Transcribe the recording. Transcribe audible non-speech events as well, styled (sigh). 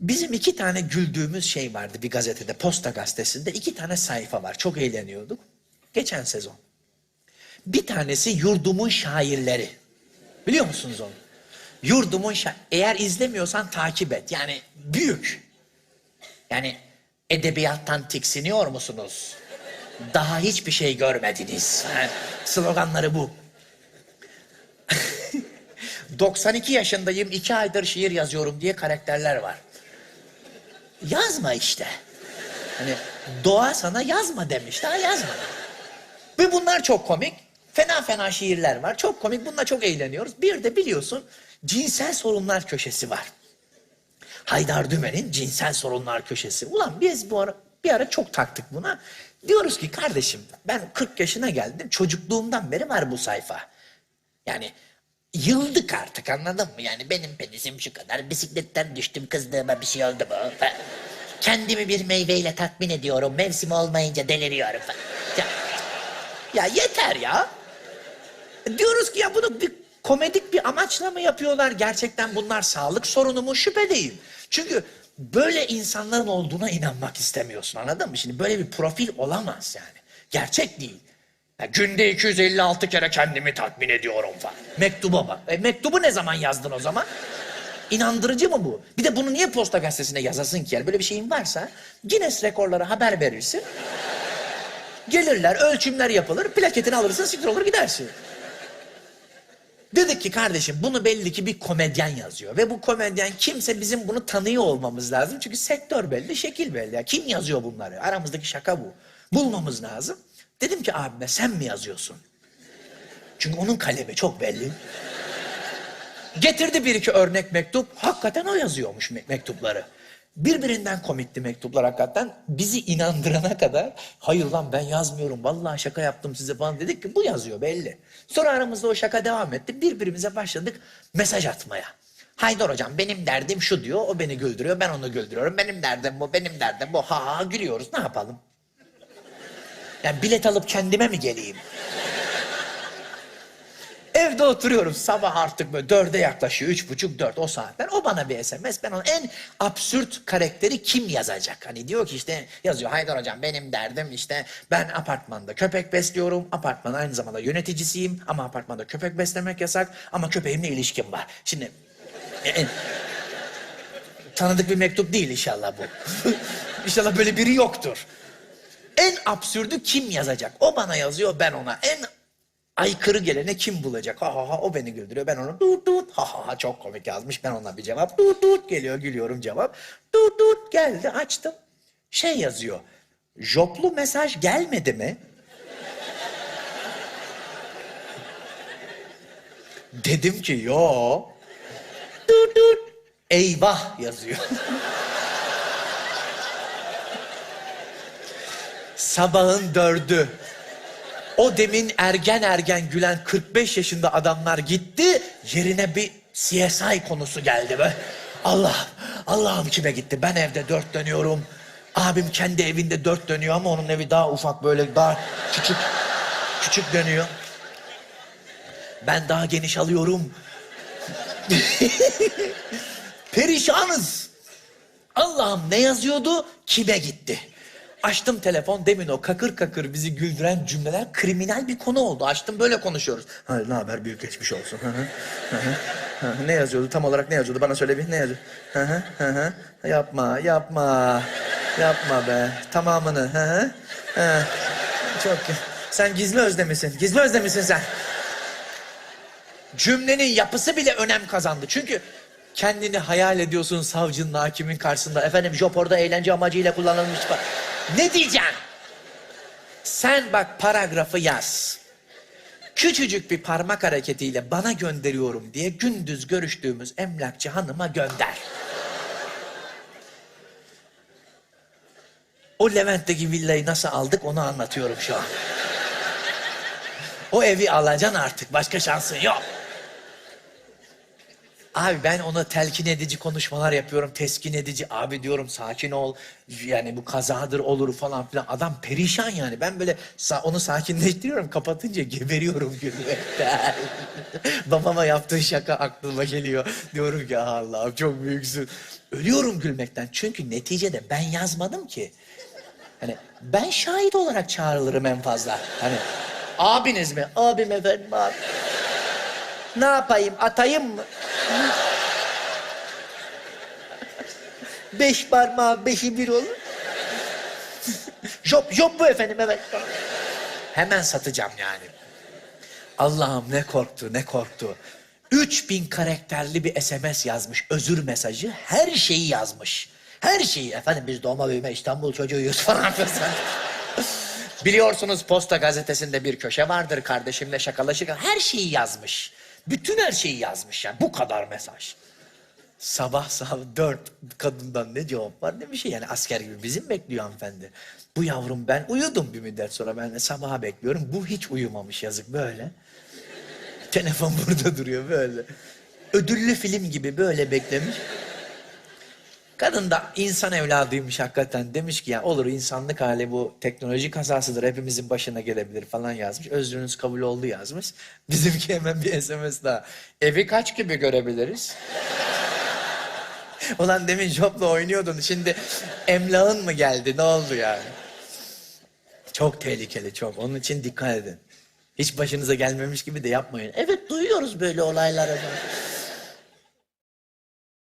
Bizim iki tane güldüğümüz şey vardı bir gazetede, Posta Gazetesi'nde. iki tane sayfa var. Çok eğleniyorduk. Geçen sezon. Bir tanesi Yurdumun Şairleri. Biliyor musunuz onu? Yurdumun şa- Eğer izlemiyorsan takip et. Yani büyük. Yani edebiyattan tiksiniyor musunuz? Daha hiçbir şey görmediniz. Ha, sloganları bu. (laughs) 92 yaşındayım, iki aydır şiir yazıyorum diye karakterler var. Yazma işte. Hani doğa sana yazma demiş, daha yazma. Ve bunlar çok komik. Fena fena şiirler var. Çok komik. Bununla çok eğleniyoruz. Bir de biliyorsun cinsel sorunlar köşesi var. Haydar Dümen'in cinsel sorunlar köşesi. Ulan biz bu ara, bir ara çok taktık buna. Diyoruz ki kardeşim ben 40 yaşına geldim. Çocukluğumdan beri var bu sayfa. Yani yıldık artık anladın mı? Yani benim penisim şu kadar. Bisikletten düştüm kızdığıma bir şey oldu mu? Kendimi bir meyveyle tatmin ediyorum. Mevsimi olmayınca deliriyorum falan. Ya, ya yeter ya. Diyoruz ki ya bunu bir komedik bir amaçla mı yapıyorlar? Gerçekten bunlar sağlık sorunu mu? Şüphe değil. Çünkü böyle insanların olduğuna inanmak istemiyorsun anladın mı? Şimdi böyle bir profil olamaz yani. Gerçek değil. Ya günde 256 kere kendimi tatmin ediyorum falan. Mektuba bak. E, mektubu ne zaman yazdın o zaman? İnandırıcı mı bu? Bir de bunu niye posta gazetesine yazasın ki? Yani böyle bir şeyin varsa Guinness rekorlara haber verirsin. Gelirler, ölçümler yapılır, plaketini alırsın, siktir olur gidersin. Dedik ki kardeşim bunu belli ki bir komedyen yazıyor. Ve bu komedyen kimse bizim bunu tanıyor olmamız lazım. Çünkü sektör belli, şekil belli. Ya kim yazıyor bunları? Aramızdaki şaka bu. Bulmamız lazım. Dedim ki abime sen mi yazıyorsun? Çünkü onun kalemi çok belli. Getirdi bir iki örnek mektup. Hakikaten o yazıyormuş me- mektupları. Birbirinden komikti mektuplar hakikaten. Bizi inandırana kadar hayır lan ben yazmıyorum vallahi şaka yaptım size falan dedik ki bu yazıyor belli. Sonra aramızda o şaka devam etti. Birbirimize başladık mesaj atmaya. Haydar hocam benim derdim şu diyor o beni güldürüyor ben onu güldürüyorum. Benim derdim bu benim derdim bu ha ha gülüyoruz ne yapalım? Yani bilet alıp kendime mi geleyim? Evde oturuyorum sabah artık böyle dörde yaklaşıyor. Üç buçuk dört o saatler. O bana bir SMS. Ben onun en absürt karakteri kim yazacak? Hani diyor ki işte yazıyor Haydar hocam benim derdim işte ben apartmanda köpek besliyorum. Apartman aynı zamanda yöneticisiyim ama apartmanda köpek beslemek yasak ama köpeğimle ilişkim var. Şimdi e, e, tanıdık bir mektup değil inşallah bu. (laughs) inşallah böyle biri yoktur. En absürdü kim yazacak? O bana yazıyor ben ona. En aykırı gelene kim bulacak? Ha ha ha o beni güldürüyor. Ben onu tut tut ha ha ha çok komik yazmış. Ben ona bir cevap tut tut geliyor gülüyorum cevap. Tut tut geldi açtım. Şey yazıyor. Joplu mesaj gelmedi mi? Dedim ki yo. Tut tut. Eyvah yazıyor. (laughs) Sabahın dördü. O demin ergen ergen gülen 45 yaşında adamlar gitti. Yerine bir CSI konusu geldi be. Allah, Allah'ım kime gitti? Ben evde dört dönüyorum. Abim kendi evinde dört dönüyor ama onun evi daha ufak böyle daha küçük, küçük dönüyor. Ben daha geniş alıyorum. (laughs) Perişanız. Allah'ım ne yazıyordu? Kime gitti? Açtım telefon demin o kakır kakır bizi güldüren cümleler kriminal bir konu oldu. Açtım böyle konuşuyoruz. Ha, ne haber büyük geçmiş olsun. Hı hı, hı hı, ne yazıyordu tam olarak ne yazıyordu bana söyle bir ne yazıyor? Hı hı, hı. Yapma yapma yapma be tamamını. Hı hı. Çok sen gizli özlemişsin gizli özlemişsin sen. Cümlenin yapısı bile önem kazandı. Çünkü kendini hayal ediyorsun savcının, hakimin karşısında. Efendim Jopor'da eğlence amacıyla kullanılmış. pa- Ne diyeceksin? Sen bak paragrafı yaz. Küçücük bir parmak hareketiyle bana gönderiyorum diye gündüz görüştüğümüz emlakçı hanıma gönder. O Levent'teki villayı nasıl aldık onu anlatıyorum şu an. O evi alacaksın artık. Başka şansın yok. Abi ben ona telkin edici konuşmalar yapıyorum, teskin edici. Abi diyorum sakin ol. Yani bu kazadır olur falan filan. Adam perişan yani. Ben böyle sa- onu sakinleştiriyorum. Kapatınca geberiyorum gülmekten. (laughs) Babama yaptığı şaka aklıma geliyor. Diyorum ki Allah'ım çok büyüksün. Ölüyorum gülmekten. Çünkü neticede ben yazmadım ki. Hani ben şahit olarak çağrılırım en fazla. Hani abiniz mi? Abim efendim abi. Ne yapayım? Atayım mı? Beş parmağı beşi bir olur. job, job bu efendim evet. Hemen satacağım yani. Allah'ım ne korktu, ne korktu. 3000 karakterli bir SMS yazmış, özür mesajı. Her şeyi yazmış. Her şeyi. Efendim biz doğma büyüme İstanbul çocuğuyuz falan filan. Biliyorsunuz Posta Gazetesi'nde bir köşe vardır kardeşimle şakalaşık. Her şeyi yazmış. Bütün her şeyi yazmış yani. Bu kadar mesaj. Sabah sabah dört kadından ne cevap var ne bir şey yani asker gibi bizim bekliyor hanımefendi. Bu yavrum ben uyudum bir müddet sonra ben de sabaha bekliyorum. Bu hiç uyumamış yazık böyle. Telefon (laughs) burada duruyor böyle. Ödüllü film gibi böyle beklemiş. Kadın da insan evladıymış hakikaten. Demiş ki ya olur insanlık hali bu teknoloji kazasıdır. Hepimizin başına gelebilir falan yazmış. Özrünüz kabul oldu yazmış. (laughs) Bizimki hemen bir SMS daha. Evi kaç gibi görebiliriz? (laughs) Ulan demin Job'la oynuyordun. Şimdi emlakın mı geldi? Ne oldu yani? Çok tehlikeli çok. Onun için dikkat edin. Hiç başınıza gelmemiş gibi de yapmayın. Evet duyuyoruz böyle olayları.